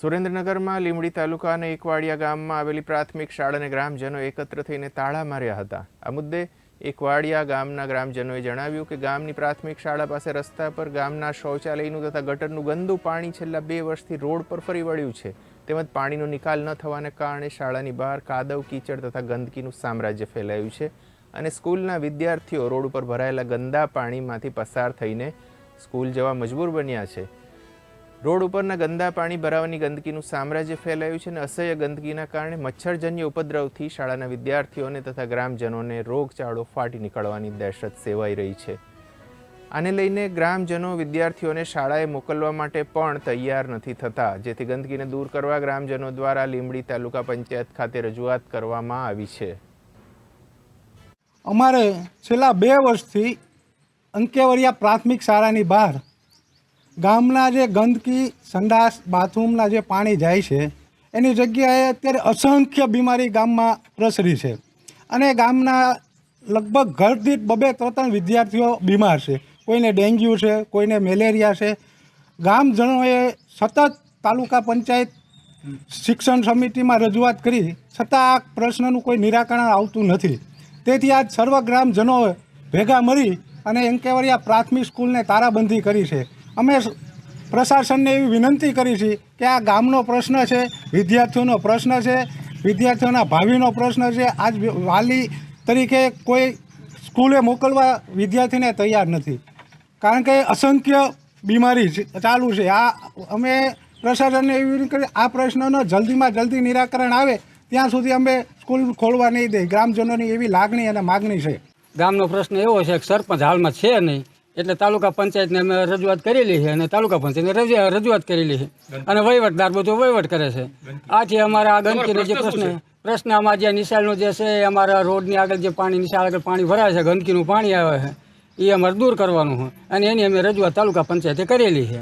સુરેન્દ્રનગરમાં લીમડી તાલુકાના એકવાડિયા ગામમાં આવેલી પ્રાથમિક શાળાને ગ્રામજનો એકત્ર થઈને તાળા માર્યા હતા. આ મુદ્દે એકવાડિયા ગામના ગ્રામજનોએ જણાવ્યું કે ગામની પ્રાથમિક શાળા પાસે રસ્તા પર ગામના શૌચાલયનું તથા ગટરનું ગંદુ પાણી છેલ્લા બે વર્ષથી રોડ પર ફરી વળ્યું છે. તેમજ પાણીનો નિકાલ ન થવાને કારણે શાળાની બહાર કાદવ, કીચડ તથા ગંદકીનું સામ્રાજ્ય ફેલાયું છે અને સ્કૂલના વિદ્યાર્થીઓ રોડ ઉપર ભરાયેલા ગંદા પાણીમાંથી પસાર થઈને સ્કૂલ જવા મજબૂર બન્યા છે. રોડ ઉપરના ગંદા પાણી ભરાવાની ગંદકીનું સામ્રાજ્ય ફેલાયું છે અને અસહ્ય ગંદકીના કારણે મચ્છરજન્ય ઉપદ્રવથી શાળાના વિદ્યાર્થીઓને તથા ગ્રામજનોને રોગચાળો ફાટી નીકળવાની દહેશત સેવાઈ રહી છે. આને લઈને ગ્રામજનો વિદ્યાર્થીઓને શાળાએ મોકલવા માટે પણ તૈયાર નથી થતા, જેથી ગંદકીને દૂર કરવા ગ્રામજનો દ્વારા લીંબડી તાલુકા પંચાયત ખાતે રજૂઆત કરવામાં આવી છે. અમારે છેલ્લા બે વર્ષથી અંકેવરિયા પ્રાથમિક શાળાની બહાર ગામના જે ગંદકી, સંડાસ, બાથરૂમના જે પાણી જાય છે, એની જગ્યાએ અત્યારે અસંખ્ય બીમારી ગામમાં પ્રસરી છે. અને ગામના લગભગ ઘર દીઠ બબે ત્રણ વિદ્યાર્થીઓ બીમાર છે. કોઈને ડેન્ગ્યુ છે, કોઈને મેલેરિયા છે. ગામજનોએ સતત તાલુકા પંચાયત શિક્ષણ સમિતિમાં રજૂઆત કરી, છતાં આ પ્રશ્નનું કોઈ નિરાકરણ આવતું નથી. તેથી આજ સર્વ ગ્રામજનોએ ભેગા મળી અને એન્કેવરિયા પ્રાથમિક સ્કૂલને તારાબંધી કરી છે. અમે પ્રશાસનને એવી વિનંતી કરી છે કે આ ગામનો પ્રશ્ન છે, વિદ્યાર્થીઓનો પ્રશ્ન છે, વિદ્યાર્થીઓના ભાવિનો પ્રશ્ન છે. આજ વાલી તરીકે કોઈ સ્કૂલે મોકલવા વિદ્યાર્થીને તૈયાર નથી. કારણ કે અસંખ્ય બીમારી ચાલુ છે. આ અમે પ્રશાસનને એવી કરી, આ પ્રશ્નનો જલ્દીમાં જલ્દી નિરાકરણ આવે, ત્યાં સુધી અમે સ્કૂલ ખોલવા નહીં દઈએ ગ્રામજનોની એવી લાગણી અને માગણી છે. ગામનો પ્રશ્ન એવો છે કે સરપંચ હાલમાં છે નહીં. એટલે તાલુકા પંચાયતને અમે રજૂઆત કરેલી છે અને તાલુકા પંચાયતને રજૂ- રજૂઆત કરેલી છે. અને વહીવટદાર બધો વહીવટ કરે છે. આથી અમારા આ ગંદકીનો જે પ્રશ્ન પ્રશ્ન આમાં જે નિશાળનો જે છે એ અમારા રોડની આગળ જે પાણી નિશાળ આગળ પાણી ભરાય છે ગંદકીનું પાણી આવે છે એ અમારે દૂર કરવાનું છે. અને એની અમે રજૂઆત તાલુકા પંચાયતે કરેલી છે.